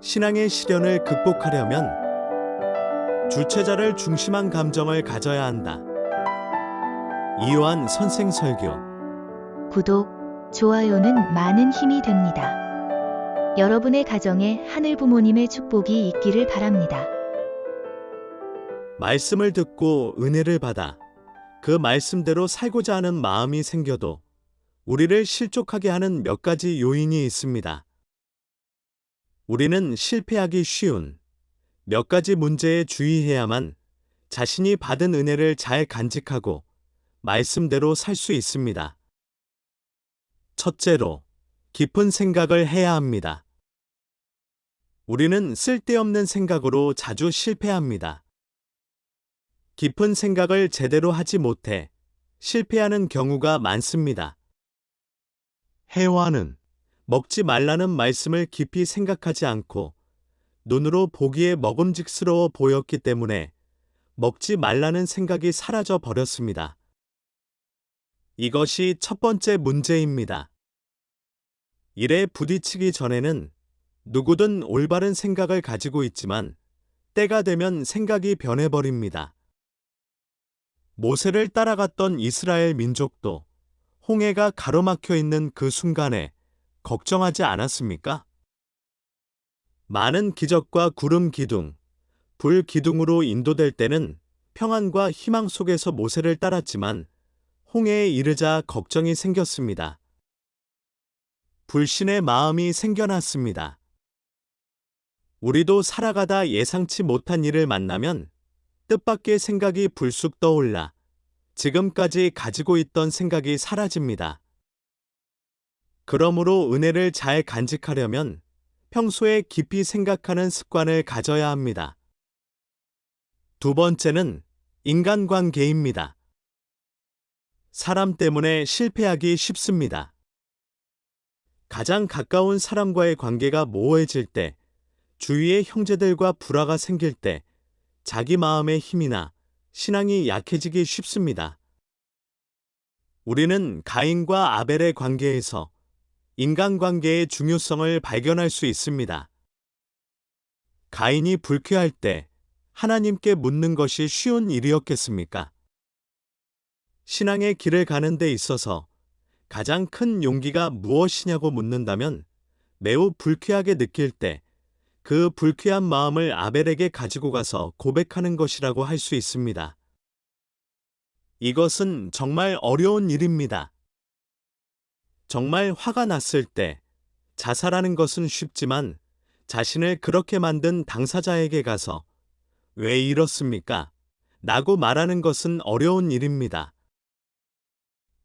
신앙의 시련을 극복하려면 주체자를 중심한 감정을 가져야 한다. 이요한 선생 설교 구독, 좋아요는 많은 힘이 됩니다. 여러분의 가정에 하늘 부모님의 축복이 있기를 바랍니다. 말씀을 듣고 은혜를 받아 그 말씀대로 살고자 하는 마음이 생겨도 우리를 실족하게 하는 몇 가지 요인이 있습니다. 우리는 실패하기 쉬운 몇 가지 문제에 주의해야만 자신이 받은 은혜를 잘 간직하고 말씀대로 살 수 있습니다. 첫째로, 깊은 생각을 해야 합니다. 우리는 쓸데없는 생각으로 자주 실패합니다. 깊은 생각을 제대로 하지 못해 실패하는 경우가 많습니다. 해와는 먹지 말라는 말씀을 깊이 생각하지 않고 눈으로 보기에 먹음직스러워 보였기 때문에 먹지 말라는 생각이 사라져 버렸습니다. 이것이 첫 번째 문제입니다. 일에 부딪히기 전에는 누구든 올바른 생각을 가지고 있지만 때가 되면 생각이 변해버립니다. 모세를 따라갔던 이스라엘 민족도 홍해가 가로막혀 있는 그 순간에 걱정하지 않았습니까? 많은 기적과 구름 기둥, 불 기둥으로 인도될 때는 평안과 희망 속에서 모세를 따랐지만 홍해에 이르자 걱정이 생겼습니다. 불신의 마음이 생겨났습니다. 우리도 살아가다 예상치 못한 일을 만나면 뜻밖의 생각이 불쑥 떠올라 지금까지 가지고 있던 생각이 사라집니다. 그러므로 은혜를 잘 간직하려면 평소에 깊이 생각하는 습관을 가져야 합니다. 두 번째는 인간관계입니다. 사람 때문에 실패하기 쉽습니다. 가장 가까운 사람과의 관계가 모호해질 때, 주위의 형제들과 불화가 생길 때, 자기 마음의 힘이나 신앙이 약해지기 쉽습니다. 우리는 가인과 아벨의 관계에서 인간관계의 중요성을 발견할 수 있습니다. 가인이 불쾌할 때 하나님께 묻는 것이 쉬운 일이었겠습니까? 신앙의 길을 가는 데 있어서 가장 큰 용기가 무엇이냐고 묻는다면 매우 불쾌하게 느낄 때 그 불쾌한 마음을 아벨에게 가지고 가서 고백하는 것이라고 할 수 있습니다. 이것은 정말 어려운 일입니다. 정말 화가 났을 때 자살하는 것은 쉽지만 자신을 그렇게 만든 당사자에게 가서 왜 이렇습니까? 라고 말하는 것은 어려운 일입니다.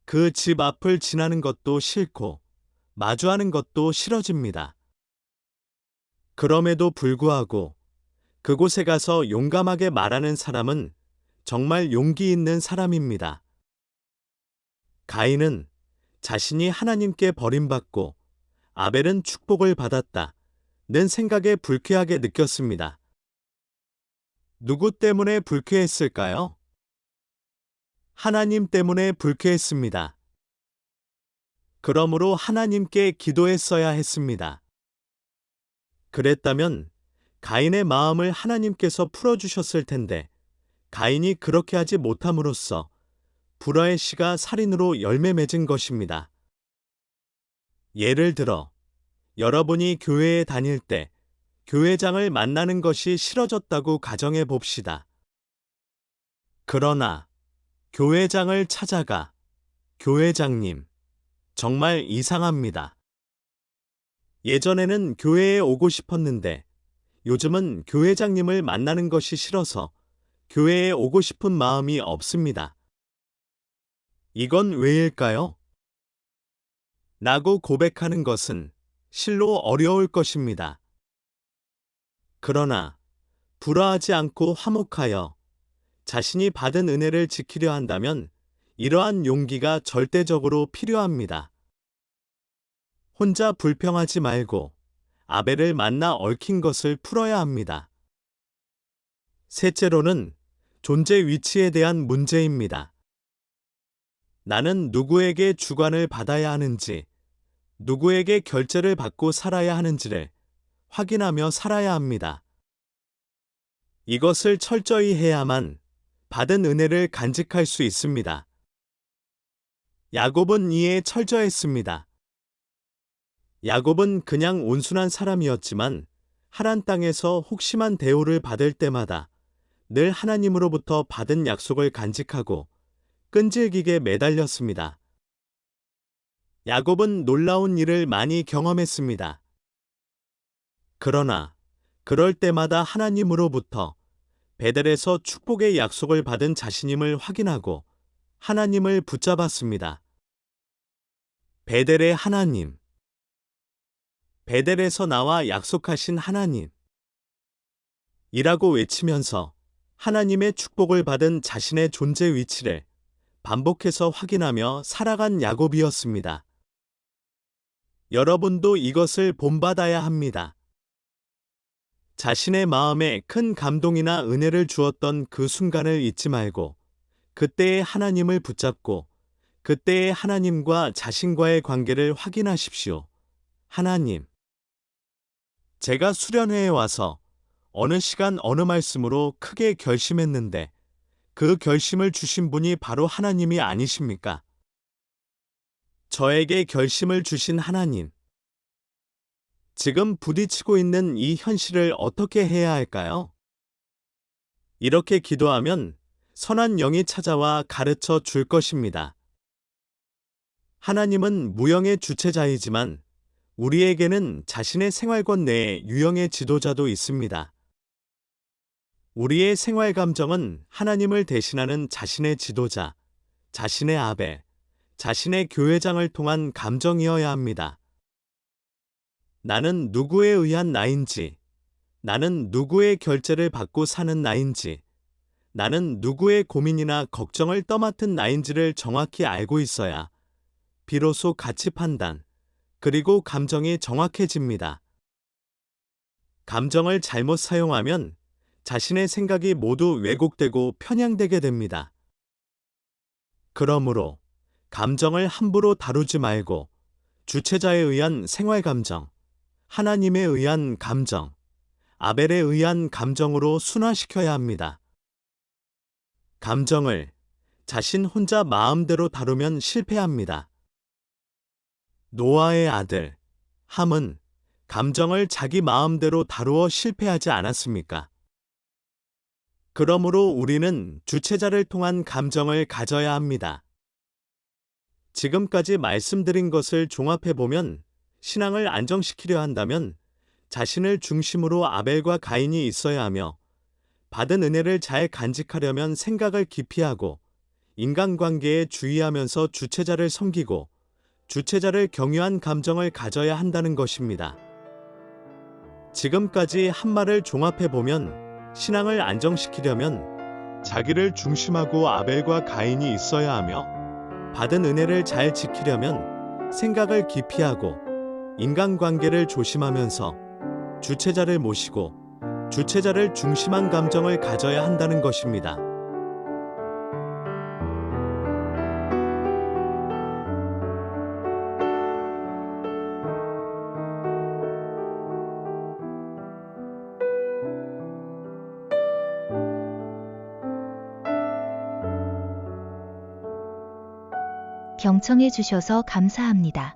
그 집 앞을 지나는 것도 싫고 마주하는 것도 싫어집니다. 그럼에도 불구하고 그곳에 가서 용감하게 말하는 사람은 정말 용기 있는 사람입니다. 가인은 자신이 하나님께 버림받고 아벨은 축복을 받았다. 는 생각에 불쾌하게 느꼈습니다. 누구 때문에 불쾌했을까요? 하나님 때문에 불쾌했습니다. 그러므로 하나님께 기도했어야 했습니다. 그랬다면 가인의 마음을 하나님께서 풀어주셨을 텐데 가인이 그렇게 하지 못함으로써 불화의 씨가 살인으로 열매 맺은 것입니다. 예를 들어 여러분이 교회에 다닐 때 교회장을 만나는 것이 싫어졌다고 가정해 봅시다. 그러나 교회장을 찾아가 교회장님 정말 이상합니다. 예전에는 교회에 오고 싶었는데 요즘은 교회장님을 만나는 것이 싫어서 교회에 오고 싶은 마음이 없습니다. 이건 왜일까요? 라고 고백하는 것은 실로 어려울 것입니다. 그러나 불화하지 않고 화목하여 자신이 받은 은혜를 지키려 한다면 이러한 용기가 절대적으로 필요합니다. 혼자 불평하지 말고 아벨을 만나 얽힌 것을 풀어야 합니다. 셋째로는 존재 위치에 대한 문제입니다. 나는 누구에게 주관을 받아야 하는지, 누구에게 결제를 받고 살아야 하는지를 확인하며 살아야 합니다. 이것을 철저히 해야만 받은 은혜를 간직할 수 있습니다. 야곱은 이에 철저했습니다. 야곱은 그냥 온순한 사람이었지만 하란 땅에서 혹심한 대우를 받을 때마다 늘 하나님으로부터 받은 약속을 간직하고 끈질기게 매달렸습니다. 야곱은 놀라운 일을 많이 경험했습니다. 그러나 그럴 때마다 하나님으로부터 베델에서 축복의 약속을 받은 자신임을 확인하고 하나님을 붙잡았습니다. 베델의 하나님. 베델에서 나와 약속하신 하나님. 이라고 외치면서 하나님의 축복을 받은 자신의 존재 위치를 반복해서 확인하며 살아간 야곱이었습니다. 여러분도 이것을 본받아야 합니다. 자신의 마음에 큰 감동이나 은혜를 주었던 그 순간을 잊지 말고 그때의 하나님을 붙잡고 그때의 하나님과 자신과의 관계를 확인하십시오. 하나님. 제가 수련회에 와서 어느 시간 어느 말씀으로 크게 결심했는데 그 결심을 주신 분이 바로 하나님이 아니십니까? 저에게 결심을 주신 하나님. 지금 부딪히고 있는 이 현실을 어떻게 해야 할까요? 이렇게 기도하면 선한 영이 찾아와 가르쳐 줄 것입니다. 하나님은 무형의 주체자이지만 우리에게는 자신의 생활권 내에 유형의 지도자도 있습니다. 우리의 생활 감정은 하나님을 대신하는 자신의 지도자, 자신의 아베, 자신의 교회장을 통한 감정이어야 합니다. 나는 누구에 의한 나인지, 나는 누구의 결제를 받고 사는 나인지, 나는 누구의 고민이나 걱정을 떠맡은 나인지를 정확히 알고 있어야 비로소 가치 판단, 그리고 감정이 정확해집니다. 감정을 잘못 사용하면 자신의 생각이 모두 왜곡되고 편향되게 됩니다. 그러므로 감정을 함부로 다루지 말고 주체자에 의한 생활 감정, 하나님에 의한 감정, 아벨에 의한 감정으로 순화시켜야 합니다. 감정을 자신 혼자 마음대로 다루면 실패합니다. 노아의 아들, 함은 감정을 자기 마음대로 다루어 실패하지 않았습니까? 그러므로 우리는 주체자를 통한 감정을 가져야 합니다. 지금까지 말씀드린 것을 종합해 보면 신앙을 안정시키려 한다면 자신을 중심으로 아벨과 가인이 있어야 하며 받은 은혜를 잘 간직하려면 생각을 깊이 하고 인간관계에 주의하면서 주체자를 섬기고 주체자를 경유한 감정을 가져야 한다는 것입니다. 지금까지 한 말을 종합해 보면 신앙을 안정시키려면 자기를 중심하고 아벨과 가인이 있어야 하며 받은 은혜를 잘 지키려면 생각을 깊이 하고 인간관계를 조심하면서 주체자를 모시고 주체자를 중심한 감정을 가져야 한다는 것입니다. 경청해 주셔서 감사합니다.